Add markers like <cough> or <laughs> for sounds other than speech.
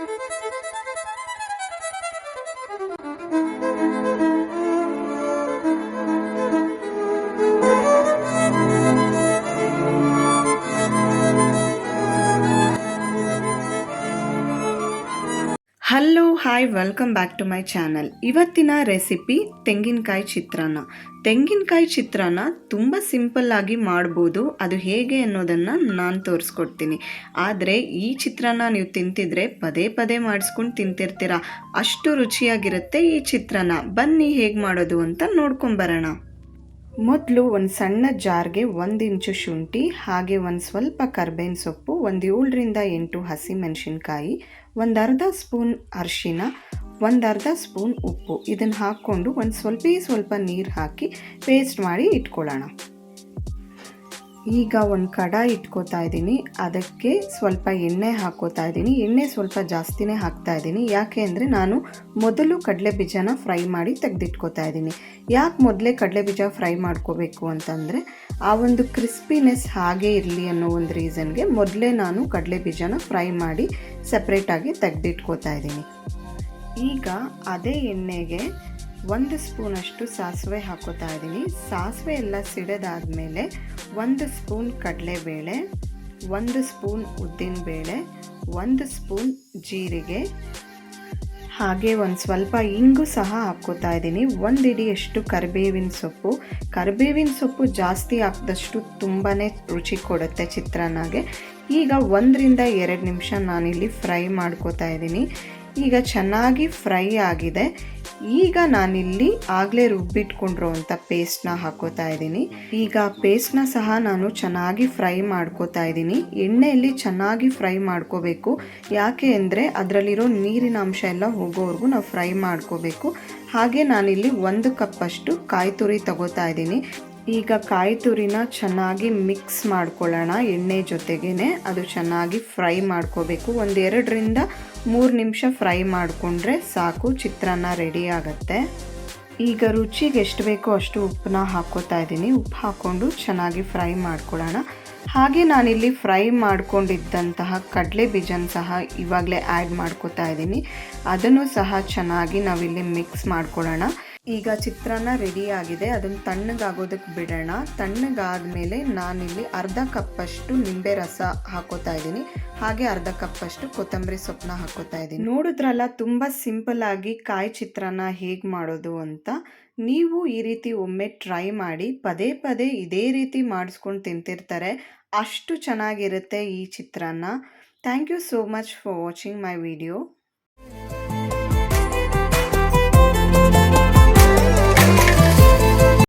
Thank <laughs> you. Hello hi welcome back to my channel ಇವತ್ತಿನ recipe ತೆಂಗಿನಕಾಯಿ ಚಿತ್ರಾನ್ನ. ತೆಂಗಿನಕಾಯಿ ಚಿತ್ರಾನ್ನ ತುಂಬ ಆಗಿ ಮಾಡ್ಬೋದು. ಅದು ಹೇಗೆ ಅನ್ನೋದನ್ನು ನಾನು ತೋರಿಸ್ಕೊಡ್ತೀನಿ. ಆದರೆ ಈ ಚಿತ್ರಾನ್ನ ನೀವು ತಿಂತಿದ್ರೆ ಪದೇ ಪದೇ ಮಾಡಿಸ್ಕೊಂಡು ತಿಂತಿರ್ತೀರ? ಅಷ್ಟು ರುಚಿಯಾಗಿರುತ್ತೆ ಈ ಚಿತ್ರಾನ್ನ. ಬನ್ನಿ ಹೇಗೆ ಮಾಡೋದು ಅಂತ ನೋಡ್ಕೊಂಬರೋಣ ಮೊದಲು ಒಂದು ಸಣ್ಣ ಜಾರ್ಗೆ ಒಂದು ಇಂಚು ಶುಂಠಿ, ಹಾಗೆ ಒಂದು ಸ್ವಲ್ಪ ಕರ್ಬೇವಿನ ಸೊಪ್ಪು, ಒಂದು ಏಳರಿಂದ ಎಂಟು ಹಸಿ ಮೆಣಸಿನ್ಕಾಯಿ ಒಂದು ಅರ್ಧ ಸ್ಪೂನ್ ಅರಿಶಿನ ಒಂದರ್ಧ ಸ್ಪೂನ್ ಉಪ್ಪು. ಇದನ್ನು ಹಾಕ್ಕೊಂಡು ಒಂದು ಸ್ವಲ್ಪ ಸ್ವಲ್ಪ ನೀರು ಹಾಕಿ ಪೇಸ್ಟ್ ಮಾಡಿ ಇಟ್ಕೊಳ್ಳೋಣ. ಈಗ ಒಂದು ಕಡಾಯಿ ಇಟ್ಕೋತಾ ಇದ್ದೀನಿ. ಅದಕ್ಕೆ ಸ್ವಲ್ಪ ಎಣ್ಣೆ ಹಾಕೋತಾ ಇದ್ದೀನಿ. ಎಣ್ಣೆ ಸ್ವಲ್ಪ ಜಾಸ್ತಿನೇ ಹಾಕ್ತಾ ಇದ್ದೀನಿ. ಯಾಕೆ ಅಂದರೆ ನಾನು ಮೊದಲು ಕಡಲೆ ಬೀಜನ ಫ್ರೈ ಮಾಡಿ ತೆಗೆದಿಟ್ಕೋತಾ ಇದ್ದೀನಿ. ಯಾಕೆ ಮೊದಲೇ ಕಡಲೆ ಬೀಜ ಫ್ರೈ ಮಾಡ್ಕೋಬೇಕು ಅಂತಂದರೆ ಆ ಒಂದು ಕ್ರಿಸ್ಪಿನೆಸ್ ಹಾಗೆ ಇರಲಿ ಅನ್ನೋ ಒಂದು ರೀಸನ್ಗೆ ಮೊದಲೇ ನಾನು ಕಡಲೆ ಬೀಜನ ಫ್ರೈ ಮಾಡಿ ಸಪ್ರೇಟಾಗಿ ತೆಗೆದಿಟ್ಕೋತಾ ಇದ್ದೀನಿ. ಈಗ ಅದೇ ಎಣ್ಣೆಗೆ ಒಂದು ಸ್ಪೂನಷ್ಟು ಸಾಸಿವೆ ಹಾಕೋತಾ ಇದ್ದೀನಿ. ಸಾಸಿವೆ ಎಲ್ಲ ಸಿಡಿದಾದಮೇಲೆ ಒಂದು ಸ್ಪೂನ್ ಕಡಲೆಬೇಳೆ, ಒಂದು ಸ್ಪೂನ್ ಉದ್ದಿನಬೇಳೆ, ಒಂದು ಸ್ಪೂನ್ ಜೀರಿಗೆ ಹಾಗೆ ಒಂದು ಸ್ವಲ್ಪ ಇಂಗು ಸಹ ಹಾಕ್ಕೋತಾ ಇದ್ದೀನಿ. ಒಂದು ಇಡಿಯಷ್ಟು ಕರಿಬೇವಿನ ಸೊಪ್ಪು. ಕರಿಬೇವಿನ ಸೊಪ್ಪು ಜಾಸ್ತಿ ಹಾಕಿದಷ್ಟು ತುಂಬಾ ರುಚಿ ಕೊಡುತ್ತೆ ಚಿತ್ರಾನ್ನಗೆ. ಈಗ ಒಂದರಿಂದ ಎರಡು ನಿಮಿಷ ನಾನಿಲ್ಲಿ ಫ್ರೈ ಮಾಡ್ಕೋತಾ ಇದ್ದೀನಿ. ಈಗ ಚೆನ್ನಾಗಿ ಫ್ರೈ ಆಗಿದೆ. ಈಗ ನಾನಿಲ್ಲಿ ಆಗಲೇ ರುಬ್ಬಿಟ್ಕೊಂಡಿರೋ ಅಂಥ ಪೇಸ್ಟ್ನ ಹಾಕೋತಾ ಇದ್ದೀನಿ. ಈಗ ಪೇಸ್ಟ್ನ ಸಹ ನಾನು ಚೆನ್ನಾಗಿ ಫ್ರೈ ಮಾಡ್ಕೋತಾ ಇದ್ದೀನಿ. ಎಣ್ಣೆಯಲ್ಲಿ ಚೆನ್ನಾಗಿ ಫ್ರೈ ಮಾಡ್ಕೋಬೇಕು. ಯಾಕೆ ಅಂದರೆ ಅದರಲ್ಲಿರೋ ನೀರಿನ ಅಂಶ ಎಲ್ಲ ಹೋಗೋವರೆಗೂ ನಾವು ಫ್ರೈ ಮಾಡ್ಕೋಬೇಕು. ಹಾಗೆ ನಾನಿಲ್ಲಿ ಒಂದು ಕಪ್ಪಷ್ಟು ಕಾಯಿ ತುರಿ ತಗೋತಾ ಇದ್ದೀನಿ. ಈಗ ಕಾಯಿ ತುರಿನ ಚೆನ್ನಾಗಿ ಮಿಕ್ಸ್ ಮಾಡ್ಕೊಳ್ಳೋಣ ಎಣ್ಣೆ ಜೊತೆಗೇ ಅದು ಚೆನ್ನಾಗಿ ಫ್ರೈ ಮಾಡ್ಕೋಬೇಕು. ಒಂದೆರಡರಿಂದ ಮೂರು ನಿಮಿಷ ಫ್ರೈ ಮಾಡಿಕೊಂಡ್ರೆ ಸಾಕು, ಚಿತ್ರಾನ್ನ ರೆಡಿ ಆಗುತ್ತೆ. ಈಗ ರುಚಿಗೆ ಎಷ್ಟು ಬೇಕೋ ಅಷ್ಟು ಉಪ್ಪನ್ನ ಹಾಕ್ಕೋತಾ ಇದ್ದೀನಿ. ಉಪ್ಪು ಹಾಕ್ಕೊಂಡು ಚೆನ್ನಾಗಿ ಫ್ರೈ ಮಾಡ್ಕೊಳ್ಳೋಣ. ಹಾಗೆ ನಾನಿಲ್ಲಿ ಫ್ರೈ ಮಾಡ್ಕೊಂಡಿದ್ದಂತಹ ಕಡಲೆ ಬೀಜನ ಸಹ ಇವಾಗಲೇ ಆ್ಯಡ್ ಮಾಡ್ಕೋತಾ ಇದ್ದೀನಿ. ಅದನ್ನು ಸಹ ಚೆನ್ನಾಗಿ ನಾವಿಲ್ಲಿ ಮಿಕ್ಸ್ ಮಾಡ್ಕೊಳ್ಳೋಣ. ಈಗ ಚಿತ್ರಾನ್ನ ರೆಡಿ ಆಗಿದೆ. ಅದನ್ನು ತಣ್ಣಗಾಗೋದಕ್ಕೆ ಬಿಡೋಣ. ತಣ್ಣಗಾದ್ಮೇಲೆ ನಾನಿಲ್ಲಿ ಅರ್ಧ ಕಪ್ಪಷ್ಟು ನಿಂಬೆ ರಸ ಹಾಕೋತಾ ಇದ್ದೀನಿ. ಹಾಗೆ ಅರ್ಧ ಕಪ್ಪಷ್ಟು ಕೊತ್ತಂಬರಿ ಸೊಪ್ಪನ್ನ ಹಾಕೋತಾ ಇದ್ದೀನಿ. ನೋಡಿದ್ರಲ್ಲ, ತುಂಬ ಸಿಂಪಲ್ ಆಗಿ ಕಾಯಿ ಚಿತ್ರಾನ್ನ ಹೇಗೆ ಮಾಡೋದು ಅಂತ. ನೀವು ಈ ರೀತಿ ಒಮ್ಮೆ ಟ್ರೈ ಮಾಡಿ, ಪದೇ ಪದೇ ಇದೇ ರೀತಿ ಮಾಡಿಸ್ಕೊಂಡು ತಿಂತಿರ್ತಾರೆ. ಅಷ್ಟು ಚೆನ್ನಾಗಿರುತ್ತೆ ಈ chitranna. Thank you so much for watching my video